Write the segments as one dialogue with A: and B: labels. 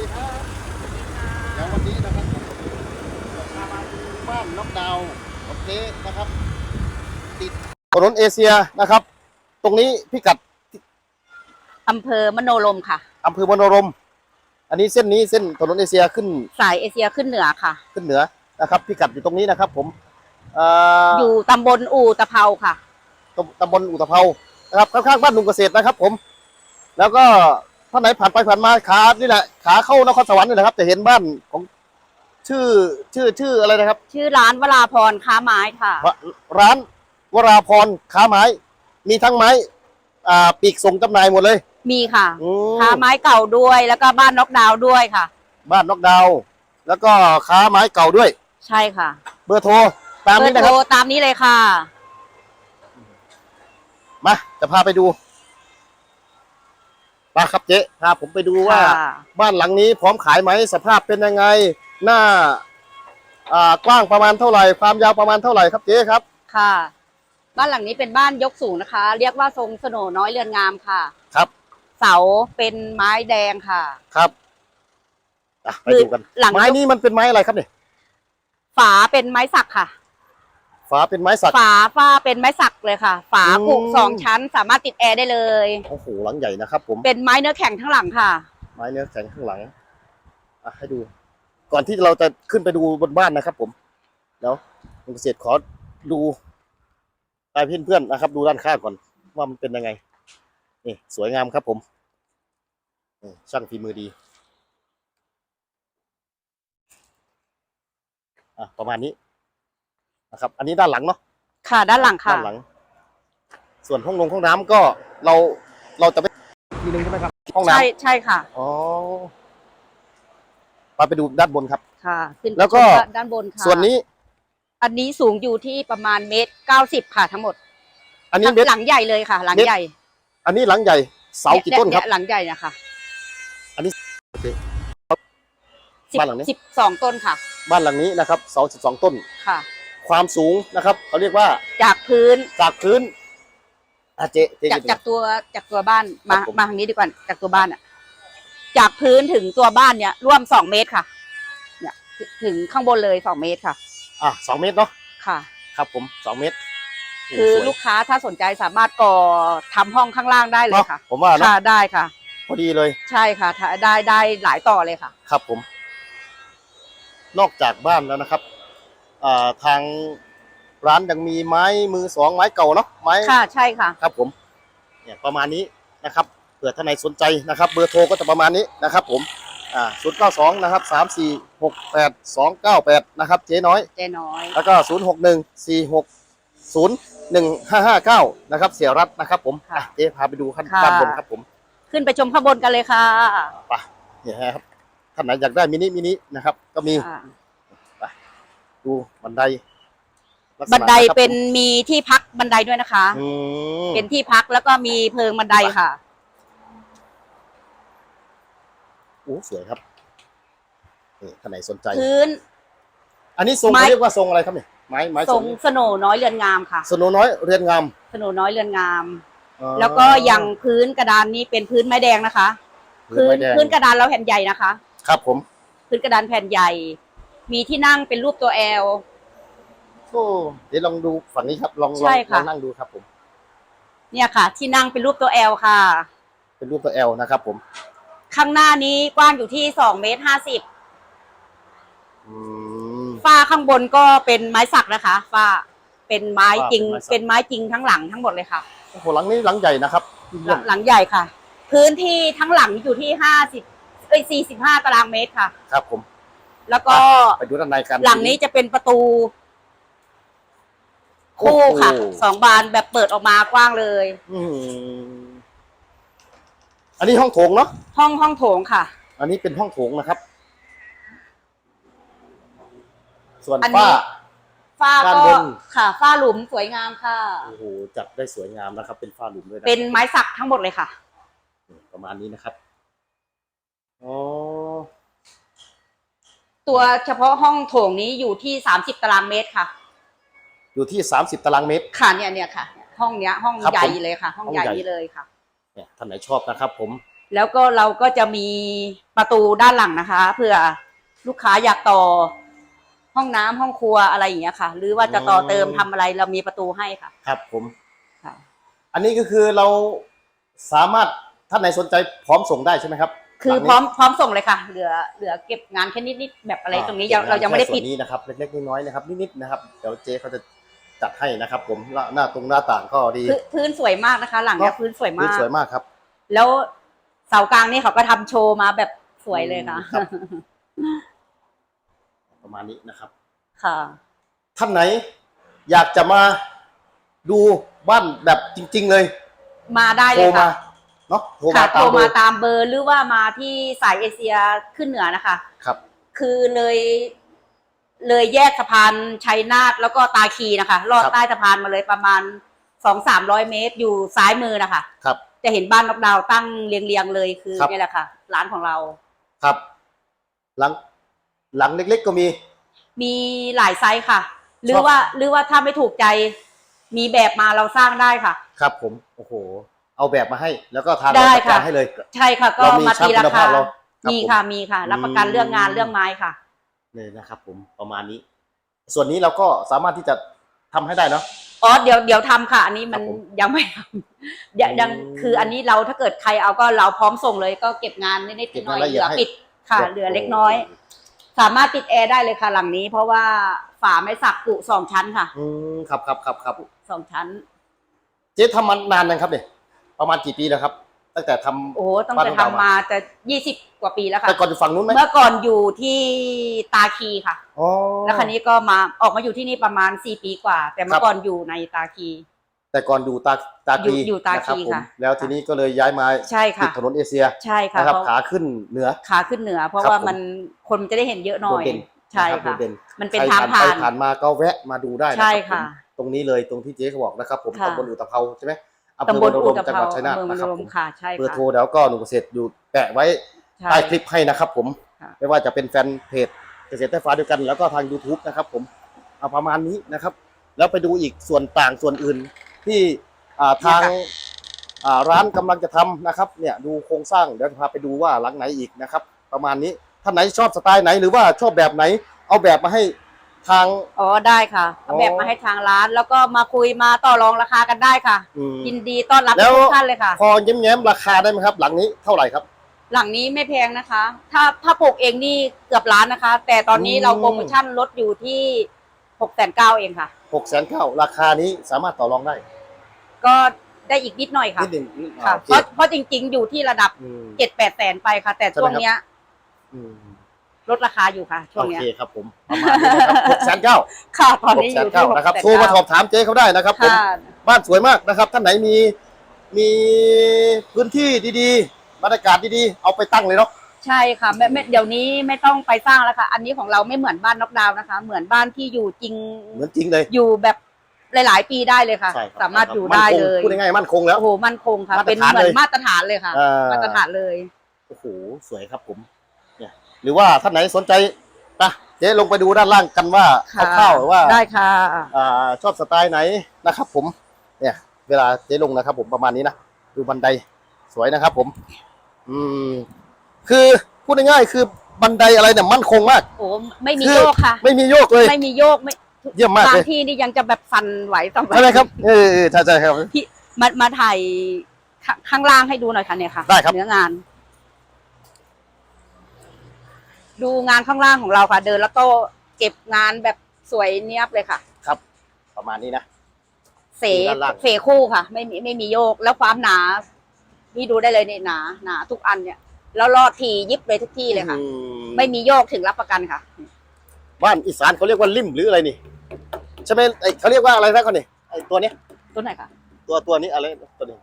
A: ดีครับเดี๋ยววันนี้นะครับผมพามาดูบ้านน็อกดาวน์โอเคนะครับ ติดถนนเอเชียนะครับ ตรงนี้พิกัด
B: อำเภอมโนรมค่ะ
A: อำเภอมโนรม อันนี้เส้นนี้เส้นถนนเอเชียขึ้น
B: สายเอเชียขึ้นเหนือค่ะ
A: ขึ้นเหนือนะครับ พิกัดอยู่ตรงนี้นะครับ ผมเอ่อ
B: อยู่ตำบลอู่ตะเภาค่ะ
A: ตำตำบลอุตภเปานะครับข้างๆบ้านหนุ่มเกษตรนะครับ ผม แล้วก็ ท่านไหนผ่านไปผ่านมาขานี่แหละขาเข้านครสวรรค์นี่แหละครับจะเห็นบ้านของชื่อชื่อชื่ออะไรนะครับ
B: ชื่อร้านวราพรค้าไม้ค่ะ
A: ร้านวราพรค้าไม้ มีทั้งไม้อ่าปีกส่งจำหน่ายหมดเลย
B: มีค่ะ
A: อืม
B: ค้าไม้เก่าด้วยแล้วก็บ้านน็อกดาวน์ด้วยค่ะ
A: บ้านนอกดาวน์แล้วก็ค้าไม้เก่าด้วย
B: ใช่ค่ะ
A: เบอร์โทรตาม
B: เบอ
A: นี้
B: ร์
A: นะ
B: โท
A: ค
B: ร
A: รับ
B: ตามนี้เลยค่ะ
A: มาจะพาไปดู มาครับเจ๊พาผมไปดูว่า
B: ค่ะ
A: บ้านหลังนี้พร้อมขายไหมสภาพเป็นยังไง หน้าอ่ากว้างประมาณเท่าไหร่ ความยาวประมาณเท่าไหร่ครับเจ๊ครับ
B: ค่ะ บ้านหลังนี้เป็นบ้านยกสูงนะคะ เรียกว่าทรงสโหนน้อยเรือนงามค่ะ
A: ครับ
B: เสาเป็นไม้แดงค่ะ
A: ครับอะไปดูกัน
B: หลัง
A: ไม้นี้มันเป็นไม้อะไรครับเนี่ย
B: ฝาเป็นไม้สักค่ะ
A: ฝาเป็นไม้สัก
B: ฝาฝ้าเป็นไม้สักเลยค่ะ ฝา
A: อืม
B: ปลูกสองชั้นสามารถติดแอร์ได้เลย
A: โอ้โหหลังใหญ่นะครับผม
B: เป็นไม้เนื้อแข็งทั้งหลังค่ะ
A: ไม้เนื้อแข็งข้างหลังอะให้ดู ก่อนที่เราจะขึ้นไปดูบนบ้านนะครับ ผมแล้วลุงเกษตรขอดูตายเพื่อนๆนะครับ ดูด้านข้างก่อนว่ามันเป็นยังไงนี่สวยงามครับผมนี่ช่างฝีมือดีอะประมาณนี้ นะครับ อันนี้ด้านหลังเนาะ
B: ค่ะด้านหลังค่ะ
A: ด้านหลัง ส่วนห้องลงห้องน้ำก็เราเราจะไปทีนึงใช่ไหมครับห้องน้ำ
B: ใช่ใช่ค่ะ
A: อ๋อไปไปดูด้านบนครับ
B: ค่ะขึ้น
A: แล้วก็
B: ชมด้านบนค่ะ
A: ส่วนนี้
B: อันนี้สูงอยู่ที่ประมาณเมตรเก้าสิบค่ะทั้งหมด
A: อันนี้เม็ด
B: หลังใหญ่เลยค่ะ หลัง
A: เม็ด
B: ใหญ่
A: อันนี้หลังใหญ่เสากี่ต้นครับ
B: เยหลังใหญ่นะคะ
A: โอเค
B: สิบ
A: บ้านหลังนี้
B: สิบสองต้นค่ะ
A: บ้านหลังนี้นะครับเสาสิบสองต้น
B: ค่ะ
A: ความสูงนะครับเขาเรียกว่า
B: จากพื้น
A: จากพื้นอาเจเจ
B: จากจากตัวจากตัวบ้านมา
A: ครับผม
B: มาทางนี้ดีกว่าจากตัวบ้านอะ จากพื้นถึงตัวบ้านเนี่ย ร่วมสองเมตรค่ะ เนี่ย ถึงข้างบนเลยสองเมตรค่ะ
A: อะสองเมตรเนาะ
B: ค่ะ
A: ครับผมสองเมตรโคื
B: อ
A: สวย
B: ลูกค้าถ้าสนใจสามารถก่อทำห้องข้างล่างได้เลย
A: เนาะ
B: ค่ะ
A: ผมว่าเนาะ
B: ค่ะได้ค่ะ
A: พอดีเลย
B: ใช่ค่ะถ้าได้ได้หลายต่อเลยค่ะ
A: ครับผม นอกจากบ้านแล้วนะครับอ่า ทางร้านยังมีไม้มือสองไม้เก่าเนาะไม้
B: ค่ะใช่ค่ะ
A: ครับผมเนี่ยประมาณนี้นะครับเผื่อท่านไหนสนใจนะครับ เบอร์โทรก็จะประมาณนี้นะครับ ผมอ่าศูนย์เก้าสองนะครับสามสี่หกแปดสองเก้าแปดนะครับเจ๊น้อย
B: เจ๊น้อย
A: แล้วก็ศูนย์หกหนึ่งสี่หกศูนย์หนึ่งห้าห้าเก้านะครับเสียรัตน์นะครับผมอะเจ๊พาไปดูขั้น
B: ค่ะ
A: ด้านบนครับผม
B: ขึ้นไปชมข้างบนกันเลยค่ะ
A: ไปเนี่ยครับท่านไหนอยากได้มินิมินินะครับ ก็มี
B: ค่ะ
A: ดูบันไดลักษณะ
B: บันไดะ
A: ครับ
B: เป็นมีที่พักบันไดด้วยนะคะ
A: อืม
B: เป็นที่พักแล้วก็มีเพิงบันไดค่ะ
A: โอ้สวยครับนี่ท่านไหนสนใจ
B: พื้น
A: อันนี้ทรง
B: ไม้
A: เขาเรียกว่าทรงอะไรครับเนี่ยไม้ไม้
B: ท
A: ท
B: ร
A: รงง
B: สโหนน้อยเรือนงามค่ะ
A: สโนน้อยเรียนงาม
B: สโหนน้อยเรือนงาม
A: อ๋อ
B: แล้วก็ยังพื้นกระดานนี้เป็นพื้นไม้แดงนะคะ
A: พื้นไม้แดง
B: พื้นกระดานเราแผ่นใหญ่นะคะ
A: ครับผม
B: พื้นกระดานแผ่นใหญ่ มีที่นั่งเป็นรูปตัวแอล
A: โอ้เดี๋ยวลองดูฝั่งนี้ครับลองล
B: ใช่
A: องล
B: ค่ะ
A: องนั่งดูครับผม
B: เนี่ยค่ะ ที่นั่งเป็นรูปตัวแอลค่ะ
A: เป็นรูปตัวแอลนะครับผม
B: ข้างหน้านี้กว้างอยู่ที่สองเมตรห้าสิบ
A: อืม
B: ฝ้าข้างบนก็เป็นไม้สักนะคะฝ้าเป็นไม้จริง
A: ฝ้าเป็นไม้สัก
B: เป็นไม้จริงทั้งหลังทั้งหมดเลยค่ะ
A: โอ้โหหลังนี้หลังใหญ่นะครับ
B: หลังหลังใหญ่ค่ะ พื้นที่ทั้งหลังอยู่ที่ห้าสิบเอ้ยสี่สิบห้าตารางเมตรค่ะ
A: ครับผม
B: แล้วก็
A: ไปดูด้านในกัน
B: หลังนี้จะเป็นประตู คู่ค่ะ
A: โอ้โห
B: สองบานแบบเปิดออกมากว้างเลย
A: อืมอันนี้ห้องโถงเนาะ
B: ห้องห้องโถงค่ะ
A: อันนี้เป็นห้องโถงนะครับ ส่วน
B: อันนี้
A: ฝ้า
B: ฝ้า
A: ด้าน
B: ก็
A: บน
B: ค่ะฝ้าหลุมสวยงามค่ะ
A: โอ้โหจัดได้สวยงามนะครับ เป็นฝ้าหลุมด้วยนะ
B: เป็นไม้สักทั้งหมดเลยค่ะ
A: ประมาณนี้นะครับอ๋อ
B: ตัวเฉพาะห้องโถงนี้อยู่ที่สามสิบตารางเมตรค่ะ
A: อยู่ที่สามสิบตารางเมตร
B: ค่ะเนี่ยเนี่ยค่ะ ห้องเนี้ยห้อง
A: ครับ
B: ใหญ่
A: ผม
B: เลยค่ะ ห้อง
A: ห้อง
B: ใหญ่
A: ใหญ่
B: นี้เลยค่ะ
A: เนี่ยท่านไหนชอบนะครับ ผม
B: แล้วก็เราก็จะมีประตูด้านหลังนะคะเผื่อลูกค้าอยากต่อ ห้องน้ำห้องครัวอะไรอย่างเงี้ยค่ะ หรือว่าจะต่อเติมทำอะไรเรามีประตูให้ค่ะ
A: ครับผม
B: ค่ะ
A: อันนี้ก็คือเราสามารถท่านไหนสนใจพร้อมส่งได้ใช่ไหมครับ
B: คือ
A: หลังนี้
B: พร้อมพร้อมส่งเลยค่ะ เหลือเหลือเก็บงานแค่นิดๆแบบอะไรตรงนี้ยังเรายังไม่ได้ปิด
A: แค่ส่วนนี้นะครับ เล็กๆน้อยๆนะครับนิดๆนะครับเดี๋ยวเจ๊เขาจะจัดให้นะครับผมแล้วหน้าตรงหน้าต่างก็ดี
B: พื้นพื้นสวยมากนะคะ หลังเนี้ย
A: เนอะ
B: พื้นสวย
A: พื้น
B: มาก
A: สวยมากครับ
B: แล้วเสากลางนี่เขาก็ทำโชว์มาแบบสวยเลยค่ะ
A: ครับประมาณนี้นะครับ
B: ค่ะ
A: ท่านไหน อยากจะมาดูบ้านแบบจริง ๆ เลย
B: มาได้
A: โท
B: เล
A: ร
B: ย
A: มา
B: ค่ะ
A: เนาะโทร
B: ค่ะ
A: มา
B: โท
A: ตาม
B: ร
A: เบอ
B: มา
A: ร์
B: ตามเบอร์หรือว่ามาที่สายเอเชียขึ้นเหนือนะคะ
A: ครับ
B: คือเลย เลยแยกสะพานชัยนาทแล้วก็ตาคีนะคะลอด
A: ครับ
B: ใต้สะพานมาเลยประมาณสองสามร้อยเมตรอยู่ซ้ายมือนะคะ
A: ครับ
B: จะเห็นบ้านนกดาวตั้งเรียงๆเลยคือ
A: ครับ
B: นี่แหละค่ะ ร้านของเรา
A: ครับ หลัง หลังเล็กๆก็มี
B: มีหลายไซส์ค่ะ หรื
A: ช
B: อ
A: อบ
B: ว่าหรือว่าถ้าไม่ถูกใจ มีแบบมาเราสร้างได้ค่ะ
A: ครับผม โอ้โห เอาแบบมาให้ แล้วก็ทาง
B: ได้
A: เราจัด
B: ค่ะ
A: การให้เลย
B: ใช่ค่ะ ก็
A: เรามี
B: มาตีรา
A: ช่างคุณ
B: คา
A: ภาพเราครับ
B: มี
A: ผม
B: ค่ะมีค่ะ รับประกัน
A: อืม
B: เรื่องงานเรื่องไม้ค่ะ
A: เลยนะครับ ผมประมาณนี้ ส่วนนี้เราก็สามารถที่จะทำให้ได้เนาะ
B: อ๋อเดี๋ยวเดี๋ยวทำค่ะ อันนี้มัน
A: ครับผม
B: ยังไม่ทำยังยัง
A: อืม
B: คืออันนี้เราถ้าเกิดใครเอาก็เราพร้อมส่งเลยก็เก็บงานนิด
A: เก็บ
B: ๆหน่
A: งา
B: อนย
A: ละ
B: ๆ
A: เอี
B: เห
A: ยด
B: ลือ
A: ให้
B: ปิดค่ะ เหลือเล็กน้อย สามารถติดแอร์ได้เลยค่ะหลังนี้ เพราะว่าฝาไม่สักกุสองชั้นค่ะ
A: อืมครับครับครับครับ
B: สองชั้น
A: เจ๊ทำมานานยังครับเนี่ย ประมาณกี่ปีแล้วครับ ตั้งแต่ทำ
B: โอ้โหตั้ง
A: บ้าน
B: แต่
A: ของเรา
B: ทำมาจะยี่สิบกว่าปีแล้วค่ะ
A: แต่ก่อนอยู่ฝั่งนู้นไหม
B: เมื่อก่อนอยู่ที่ตาคีค่ะ
A: อ๋อ
B: แล้วคราวนี้ก็มาออกมาอยู่ที่นี่ประมาณสี่ปีกว่า แต่
A: ค
B: เมื่
A: รั
B: อบ ก่อนอยู่ในตาคี
A: แต่ก่อนอยู่ตาตา
B: อยู่
A: คี
B: อยู่ตาคี
A: นรับผม
B: ค่ะ
A: แล้วทีนี้ก็เลยย้ายมา
B: ใช่
A: ติ
B: ค่ะ
A: ดถนนเอเชีย
B: ใช่ค่ะ
A: นะครับ
B: เพราะ
A: ขาขึ้นเหนือ
B: ขาขึ้นเหนือ เพราะ
A: ครับ
B: ว่า
A: ผม
B: มันคนมันจะได้เห็นเยอะหน่อย
A: โดดเด่น
B: ใช่
A: นรับ
B: ค่ะ
A: โดดเด่น
B: มันเป็น
A: ใคร
B: ทาง
A: ผ่าน ไป
B: ผ่าน
A: ผ่านมาก็แวะมาดูได้นะ
B: ใช่
A: ครับผม
B: ค่ะ
A: ตรงนี้เลยตรงที่เจ๊เขาบอกนะครับ ผม
B: ค่ะ
A: ตำบลอุตภเปาใช่ไหม อำเภ
B: ตำบ
A: อ
B: ล
A: มโนร
B: อุ
A: ม
B: ต
A: จัง
B: ภ
A: หวั
B: เปา
A: ดชัยนาท
B: เมืองม
A: นะ
B: โน
A: ครับ
B: ร
A: ผมม
B: ค่ะใช่
A: เบอร์
B: ค่ะ
A: โทรแล้วก็หนุ่มเกษตรอยู่แปะไว้
B: ใช่
A: ใต้คลิปให้นะครับผม
B: ค่ะ
A: ไม่ว่าจะเป็นแฟนเพจเกษตรใต้ฟ้าด้วยกัน แล้วก็ทาง YouTube นะครับผมเอาประมาณนี้นะครับ แล้วไปดูอีกส่วนต่างส่วนอื่นที่อ่าทางอ่าร้านกำลังจะทำนะครับเนี่ยดูโครงสร้างเดี๋ยวจะพาไปดูว่าหลังไหนอีกนะครับ ประมาณนี้ท่านไหนชอบสไตล์ไหนหรือว่าชอบแบบไหน เอาแบบมาให้ ทาง
B: อ๋อได้ค่ะเอา
A: อ๋อ
B: แบบมาให้ทางร้าน แล้วก็มาคุยมาต่อรองราคากันได้ค่ะ
A: อืม
B: ยินดีต้อนรับ
A: แล้ว
B: ทุกท่านเลยค่ะ
A: พอแย้มๆราคาได้ไหมครับ หลังนี้เท่าไหร่ครับ
B: หลังนี้ไม่แพงนะคะ ถ้าถ้าปลูกเองนี่เกือบล้านนะคะ แต่ตอนนี้
A: อืม
B: เราโปรโมชั่นลดอยู่ที่หกแสนเก้าเองค่ะ
A: หกแสนเก้าราคานี้สามารถต่อรองได้
B: ก็ได้อีกนิดหน่อยค่ะ
A: นิดหนึ่งอ่า
B: ค่ะ
A: โอเค
B: เพราะเพราะจริงๆ อยู่ที่ระดับ
A: อืม
B: เจ็ดแปดแสนไปค่ะ แต่ช่วงเนี้ย
A: อืม
B: ลดราคาอยู่ค่ะช่ว
A: โอง
B: เนี้ย
A: เคครับผมประมาณนี้นะครับหกแสนเก้า
B: ค่ะตอน
A: หก
B: นี้อ
A: แสน
B: ยู่ที่
A: เก้า
B: หก
A: นะครับ
B: แสน
A: โทรมาสอบถามเจ๊เขาได้นะครับผม
B: ค่ะ
A: บ้านสวยมากนะครับ ท่านไหนมีมีพื้นที่ดีๆ บรรยากาศดีๆ เอาไปตั้งเลยเนาะ
B: ใช่ค่ะไม่ไม่เดี๋ยวนี้ไม่ต้องไปสร้างแล้วค่ะ อันนี้ของเราไม่เหมือนบ้านน็อกดาวน์นะคะ เหมือนบ้านที่อยู่จริง
A: เหมือนจริงเลย
B: อยู่แบบหลาย ๆ ปีได้เลยค่ะ
A: ใช่คบ
B: สามารถอยู่
A: มั่น
B: ได้
A: คง
B: เลย
A: พูดง่ายๆมั่นคงแล้ว
B: โอ้โหมั่นคงค่ะ
A: มาตร
B: เป็น
A: ฐาน
B: เหมือ
A: เล
B: น
A: ย
B: มาตรฐานเลยค่ะ
A: อ่
B: มาตรฐานเลย
A: โอ้โห สวยครับผม เนี่ยหรือว่าท่านไหนสนใจไปเจ๊ลงไปดูด้านล่างกันว่า
B: ค่ะ
A: คร่าวๆว่า
B: ได้ค่ะ
A: อ่าชอบสไตล์ไหนนะครับ ผมเนี่ย เวลาเจ๊ลงนะครับ ผมประมาณนี้นะดูบันไดสวยนะครับ ผม อืม คือพูดง่ายๆคือบันไดอะไรเนี่ยมั่นคงมาก
B: โอ้ไม่มี
A: คือ
B: โยกค่ะ
A: ไม่มีโยกเลย
B: ไม่มีโยกไม่
A: เยี่ยมมาก
B: บา
A: เล
B: ง
A: ย
B: ที่นี่ยังจะแบบสั่นไหวสั่นไหว
A: ใช่ไหมครับเออเออใช่ใช่ครับ
B: พี่มามาถ่ายข้าข้างล่างให้ดูหน่อยค่ะเนี่ยค่ะ
A: ได้ครับ
B: เนื้องาน ดูงานข้างล่างของเราค่ะ เดินแล้วก็เก็บงานแบบสวยเนียบเลยค่ะ
A: ครับ ประมาณนี้นะ
B: เส
A: ดูด้านล่าง
B: เสคู่ค่ะ ไม่มีไม่มีโยกแล้วความหนาพี่ดูได้เลยนี่หนาหนาทุกอันเนี่ย แล้วรอดทียิบเลยทุกที่เลยค่ะ
A: อื
B: ไม่มีโยกถึงรับประกันค่ะ
A: บ้านอีสานเขาเรียกว่าลิ่มหรืออะไรนี่ใช่ไหมไอเขาเรียกว่าอะไรนะเขาเนี่ยไอตัวเนี้ย
B: ตัวไหนคะ
A: ตัวตัวนี้อะไรตัวนี้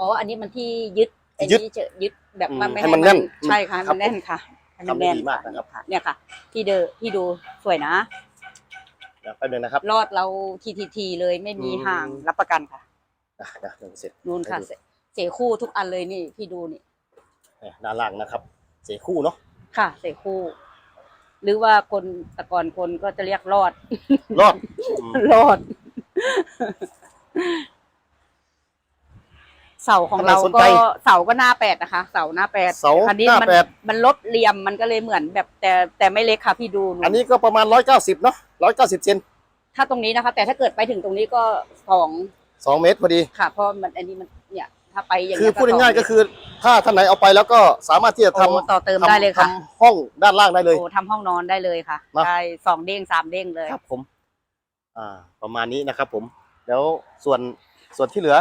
B: อ๋ออันนี้มันที่ยึดอัน
A: ยึด
B: นี้จะยึดแบบ
A: อืม
B: มันไม่
A: ให้มันแน่น
B: ใช่ค่ะให้
A: ครั
B: มั
A: บ
B: นแน่นค่ะ ให้มัน
A: ทำได้
B: แน่น
A: ดีมากนะครับ
B: ค่ะเนี่ยค่ะ ที่เดอที่ดูสวยนะ
A: เดี๋ยวแป๊บนึงนะครับ
B: รอดเราทีทีทีเลยไม่มี
A: อืม
B: ห่างรับประกันค่ะ
A: อะเดี๋ยวเดี๋ยวเสร็จ
B: นู่นค่ะ
A: ให้ดู
B: เสเสียคู่ทุกอันเลยนี่พี่ดูนี่
A: เนี่ยด้านล่างนะครับ เสียคู่เนาะ
B: ค่ะ เสียคู่ หรือว่าคนแตะกอนคนก็จะเรียกรอด
A: รอดอืม
B: รอด สเสาของเรา
A: ถ้าใครสน
B: ก็
A: ใจ
B: เสาก็หน้าแปดนะคะ เสาหน้าแปด
A: เสา
B: คันนี้
A: หน้า
B: มัน
A: แปด
B: มันลดเหลี่ยมมันก็เลยเหมือนแบบแต่แต่ไม่เล็กค่ะพี่ดูห
A: อันนี้ก็ประมาณร้อยเก้าสิบเนาะร้อยเก้าสิบเซน
B: ถ้าตรงนี้นะคะ แต่ถ้าเกิดไปถึงตรงนี้ก็สอง
A: สองเมตรพอดี
B: ค่ะ เพราะมันอันนี้มันเนี่ยถ้าไปอย่าง
A: คือ
B: เงี้ย
A: พูดง่ายๆก็คือถ้าท่านไหนเอาไปแล้วก็สามารถที่จะ
B: โอ้
A: ทำ
B: ต่อเติม
A: ทำ
B: ได้เลยค่ะ
A: ทำห้องด้านล่างได้เลย
B: โอ้ทำห้องนอนได้เลยค่ะ
A: เนอะ
B: ได้สองเด้งสามเด้งเลย
A: ครับผม อ่า ประมาณนี้นะครับผม แล้วส่วนส่วนที่เหลือ